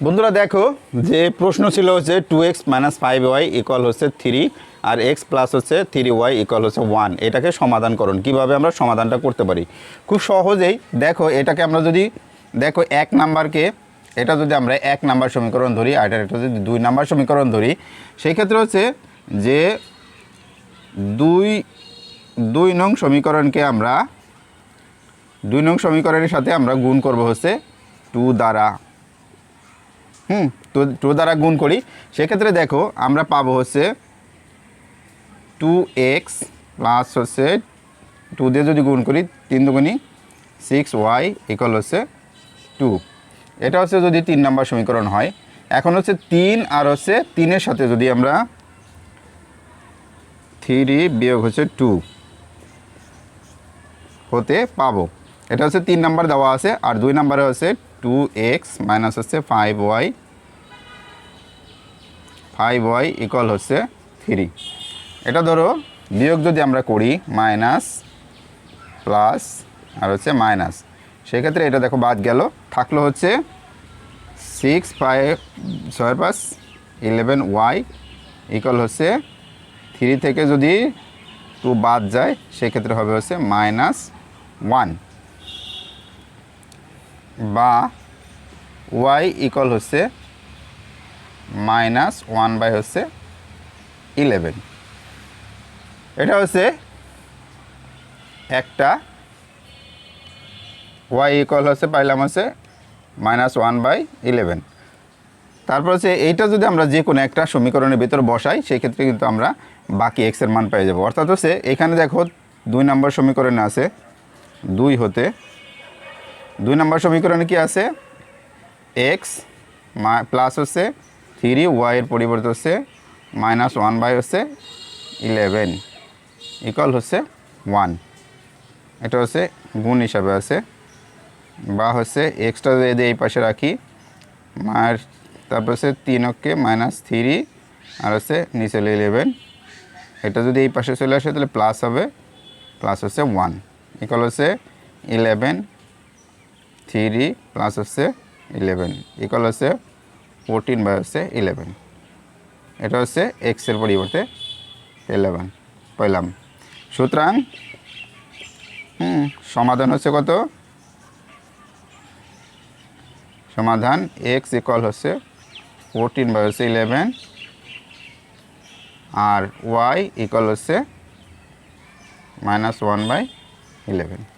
বন্ধুরা দেখো, যে প্রশ্ন ছিল হচ্ছে two X minus five Y equal হচ্ছে থ্রি আর এক্স প্লাস হচ্ছে থ্রি ওয়াই ইকুয়াল হচ্ছে ওয়ান এটাকে সমাধান করুন কীভাবে আমরা সমাধানটা করতে পারি? খুব সহজেই দেখো, এটাকে আমরা যদি দেখো এক নাম্বারকে, এটা যদি আমরা এক নাম্বার সমীকরণ ধরি, আর এটা যদি দুই নাম্বার সমীকরণ ধরি সেই ক্ষেত্রে হচ্ছে যে দুই দুই নং সমীকরণকে আমরা, দুই নং সমীকরণের সাথে আমরা গুণ করব হচ্ছে টু দ্বারা। হুম তো টু দ্বারা গুণ করি। সেক্ষেত্রে দেখো, আমরা পাবো হচ্ছে টু এক্স প্লাস হচ্ছে টু দিয়ে যদি গুণ করি, তিন দুগুণি সিক্স ওয়াই ইকুয়াল হচ্ছে টু এটা হচ্ছে যদি তিন নাম্বার সমীকরণ হয়। এখন হচ্ছে তিন আর হচ্ছে তিনের সাথে যদি আমরা থ্রি বিয়োগ হচ্ছে টু হতে পাবো। এটা হচ্ছে তিন নাম্বার দেওয়া আছে, আর দুই নাম্বারে হচ্ছে টু এক্স মাইনাস হচ্ছে five Y five Y equal হচ্ছে থ্রি এটা ধরো, বিয়োগ যদি আমরা করি মাইনাস প্লাস আর হচ্ছে মাইনাস সেক্ষেত্রে এটা দেখো বাদ গেল, থাকল হচ্ছে সিক্স ফাইভ ছয় পাঁচ ইলেভেন ওয়াই ইকুয়াল হচ্ছে থ্রি থেকে যদি টু বাদ যায়, সেক্ষেত্রে হবে হচ্ছে মাইনাস ওয়ান বা ওয়াই ইকুয়াল হচ্ছে মাইনাস ওয়ান বাই হচ্ছে ইলেভেন। এটা হচ্ছে একটা ওয়াই ইকুয়াল হচ্ছে পাইলাম হচ্ছে মাইনাস ওয়ান বাই ইলেভেন। তারপর হচ্ছে এইটা যদি আমরা যে কোনো একটা সমীকরণের ভিতর বসাই, সেই ক্ষেত্রে কিন্তু আমরা বাকি এক্সের মান পেয়ে যাব। অর্থাৎ হচ্ছে এখানে দেখো দুই নম্বর সমীকরণে আছে দুই হতে, দুই নম্বর সমীকরণে কি আছে? এক্স প্লাস হচ্ছে থ্রি ওয়াইয়ের পরিবর্তে হচ্ছে মাইনাস ওয়ান বাই হচ্ছে ইলেভেন ইকুয়াল হচ্ছে ওয়ান। এটা হচ্ছে গুণ হিসাবে আছে। বা হচ্ছে এক্সট্রা যদি এই পাশে রাখি আর তারপর হচ্ছে তিন অক্ষে মাইনাস থ্রি, আর হচ্ছে নিচে ইলেভেন। এটা যদি এই পাশে চলে আসে, তাহলে প্লাস হবে প্লাস হচ্ছে ওয়ান ইকুয়াল হচ্ছে ইলেভেন, থ্রি প্লাস হচ্ছে ইলেভেন ইকুয়াল হচ্ছে ফোরটিন বাই হচ্ছে ইলেভেন এটা হচ্ছে এক্সের পরিবর্তে ইলেভেন পেলাম। সুতরাং, হুম, সমাধান হচ্ছে কত? সমাধান এক্স ইকুয়াল হচ্ছে ফোরটিন বাই হচ্ছে ইলেভেন আর ওয়াই ইকুয়াল হচ্ছে মাইনাস ওয়ান বাই ইলেভেন